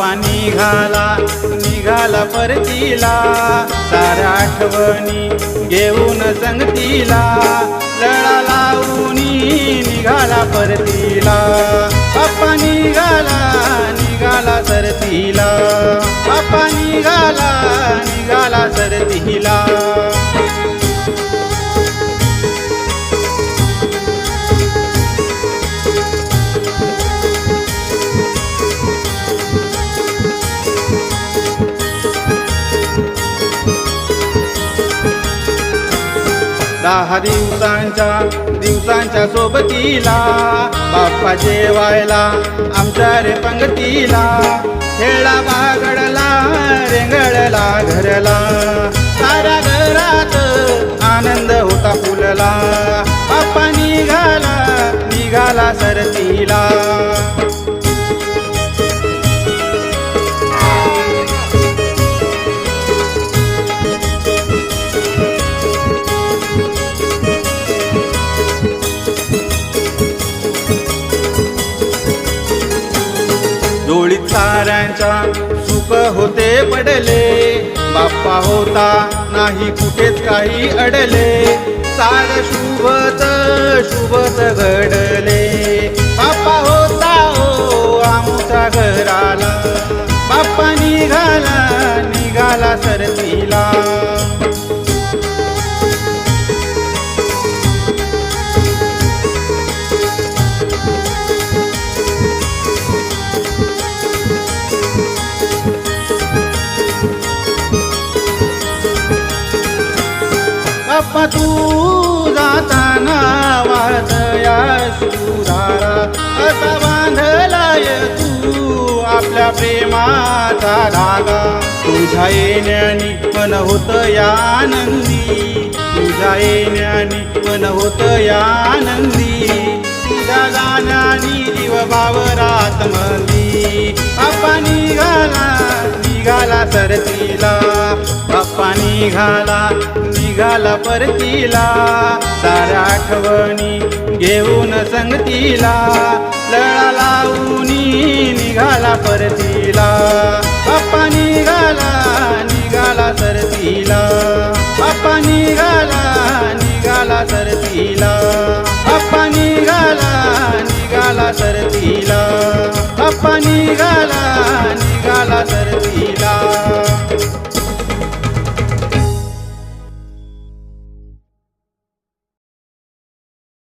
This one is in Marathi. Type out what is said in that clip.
बापा निघाला निघाला परतीला. साऱ्या आठवणी घेऊन संगतीला. लळा लावूनी निघाला परतीला. बाप्पा निघाला निघाला सरतीला. बाप्पा निघाला निघाला सरतीला. दहा दिवसांच्या दिवसांच्या सोबतीला बाप्पा जेवायला आमच्या रे पंगतीला. खेळा बागडला रेंगळला घरला. साऱ्या घरात आनंद होता फुलला. बाप्पा निघाला निघाला सरतीला. डोळीत साऱ्यांच्या सुख होते पडले. बाप्पा होता नाही कुठेच काही अडले. सार शुभच शुभच घडले. बाप्पा होता हो आमच्या घराला. बाप्पा निघाला निघाला सरतीला. तू जाताना वादया सुरारा असा बांधलाय तू आपल्या प्रेमाचा धागा. तुझ्या येण्यानी मन होत या आनंदी. तुझ्या येण्यानी मन होत या आनंदी. तुझ्या जाण्यानी जीव बावरात मंदी. बाप्पा निघाला निघाला सरतीला. बाप्पा निघाला निघाला परतीला. साऱ्या आठवणी घेऊन संगतीला. लळा लावूनी निघाला परतीला. बाप्पा निघाला निघाला सरतीला. बाप्पा निघाला निघाला सरतीला. बाप्पा निघाला निघाला सरतीला. बाप्पा निघाला